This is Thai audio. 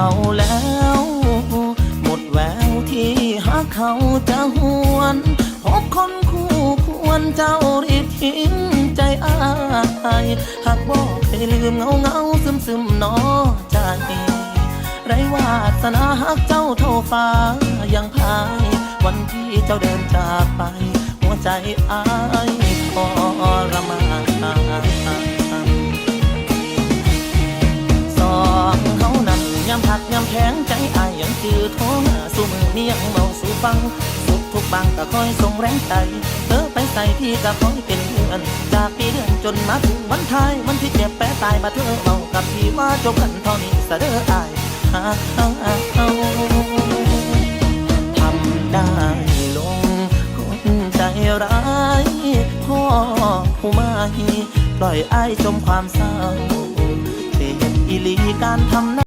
เอาแล้ว หมดแววที่หาเขาจะหวน พบคนคู่ควรเจ้ารีบทิ้งใจอายหากบอกให้ลืมเงาเงาซึมซึมนอใจ ไรวาสนาหักเจ้าเท่าฟ้ายังพาย วันที่เจ้าเดินจากไป หัวใจอายพทรมาน แข็งใจอายยังจือโทรหาสุ่มอนี่ยังเมาสู่ฟัง สุขทุกบางก็คอยส่งแรงใจเธอไปใส่พี่ก็คอยเป็นเพื่อน จากปีเดือนจนมาถึงวันท้ายวันที่เจ็บแปะตายมาเธอเมากับพี่ว่าจบกันเท่านี้สะเด้ออายหาเอาทำได้ลงคนใจร้ายพ่อผู้ไม่ปล่อยอายจมความเศร้าเจ็บอีลีการทำ